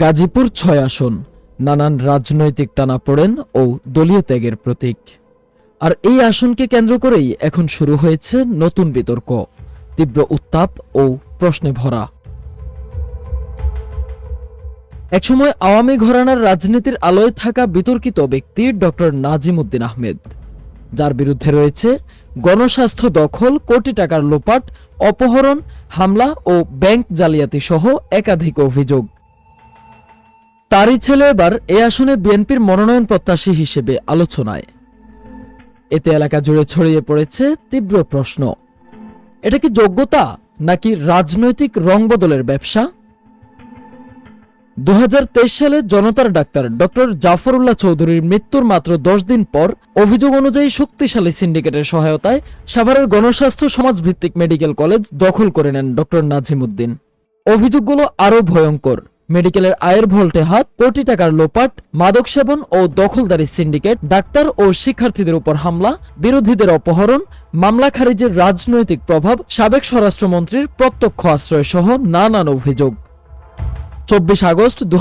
গাজীপুর ছয় আসন, নানান রাজনৈতিক টানাপোড়েন ও দলীয় ত্যাগের প্রতীক। আর এই আসনকে কেন্দ্র করেই এখন শুরু হয়েছে নতুন বিতর্ক, তীব্র উত্তাপ ও প্রশ্নে ভরা। একসময় আওয়ামী ঘরানার রাজনীতির আলোয় থাকা বিতর্কিত ব্যক্তি ডক্টর নাজিম উদ্দিন আহমেদ। যার বিরুদ্ধে রয়েছে গণস্বাস্থ্য দখল, কোটি টাকার লোপাট, অপহরণ, হামলা ও ব্যাংক জালিয়াতি সহ একাধিক অভিযোগ। তারই ছেলে এবার এ আসনে বিএনপির মনোনয়ন প্রত্যাশী হিসেবে আলোচনায়। এতে এলাকা জুড়ে ছড়িয়ে পড়েছে তীব্র প্রশ্ন। এটা কি যোগ্যতা নাকি রাজনৈতিক রংবদলের ব্যবসা? দু হাজার তেইশ সালে জনতার ডাক্তার ডক্টর জাফরুল্লাহ চৌধুরীর মৃত্যুর মাত্র দশ দিন পর অভিযোগ অনুযায়ী শক্তিশালী সিন্ডিকেটের সহায়তায় সাভারের গণস্বাস্থ্য সমাজভিত্তিক মেডিকেল কলেজ দখল করে নেন ডক্টর নাজিমুদ্দিন। অভিযোগগুলো আরও ভয়ঙ্কর। মেডিকেলের আয়ের ভোল্টে হাত, কোটি টাকার লোপাট, মাদক সেবন ও দখলদারি সিন্ডিকেট, ডাক্তার ও শিক্ষার্থীদের উপর হামলা, বিরোধীদের অপহরণ, মামলা খারিজের রাজনৈতিক প্রভাব, সাবেক স্বরাষ্ট্রমন্ত্রীর প্রত্যক্ষ আশ্রয় সহ নানান অভিযোগ। চব্বিশ আগস্ট দু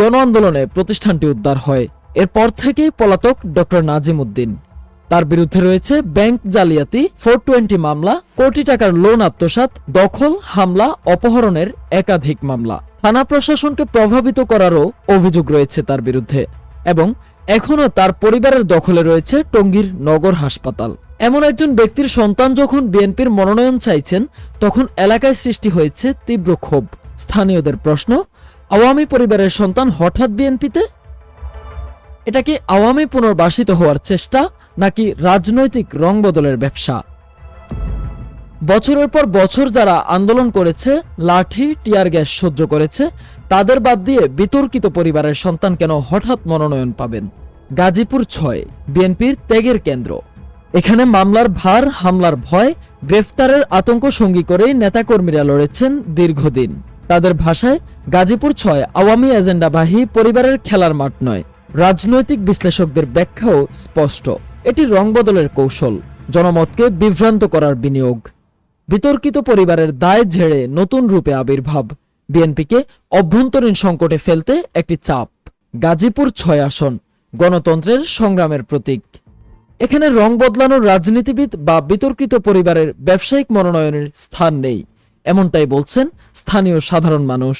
গণ আন্দোলনে প্রতিষ্ঠানটি উদ্ধার হয়। এরপর থেকেই পলাতক ডক্টর নাজিম উদ্দিন। তার বিরুদ্ধে রয়েছে ব্যাংক জালিয়াতি, ফোর টোয়েন্টি মামলা, কোটি টাকার লোন আত্মসাৎ, দখল, হামলা, অপহরণের একাধিক মামলা। থানা প্রশাসনকে প্রভাবিত করারও অভিযোগ রয়েছে তার বিরুদ্ধে এবং এখনও তার পরিবারের দখলে রয়েছে টঙ্গীর নগর হাসপাতাল। এমন একজন ব্যক্তির সন্তান যখন বিএনপির মনোনয়ন চাইছেন, তখন এলাকায় সৃষ্টি হয়েছে তীব্র ক্ষোভ। স্থানীয়দের প্রশ্ন, আওয়ামী পরিবারের সন্তান হঠাৎ বিএনপিতে? এটা কি আওয়ামী পুনর্বাসিত হওয়ার চেষ্টা, নাকি রাজনৈতিক রংবদলের ব্যবসা? বছরের পর বছর যারা আন্দোলন করেছে, লাঠি, টিয়ার গ্যাস সহ্য করেছে, তাদের বাদ দিয়ে বিতর্কিত পরিবারের সন্তান কেন হঠাৎ মনোনয়ন পাবেন? গাজীপুর ছয়, বিএনপির ত্যাগের কেন্দ্র। এখানে মামলার ভার, হামলার ভয়, গ্রেফতারের আতঙ্ক সঙ্গী করেই নেতাকর্মীরা লড়েছেন দীর্ঘদিন। তাদের ভাষায় গাজীপুর ছয় আওয়ামী এজেন্ডাবাহী পরিবারের খেলার মাঠ নয়। রাজনৈতিক বিশ্লেষকদের ব্যাখ্যাও স্পষ্ট। এটি রংবদলের কৌশল, জনমতকে বিভ্রান্ত করার বিনিয়োগ। বিতর্কিত পরিবারের দায় ঝেড়ে নতুন রূপে আবির্ভাব। বিএনপিকে অভ্যন্তরীণ সংকটে ফেলতে একটি চাপ। গাজীপুর ছয় আসন, গণতন্ত্রের সংগ্রামের প্রতীক। এখানে রং বদলানোর রাজনীতিবিদ বা বিতর্কিত পরিবারের ব্যবসায়িক মনোনয়নের স্থান নেই। এমনটাই বলছেন স্থানীয় সাধারণ মানুষ।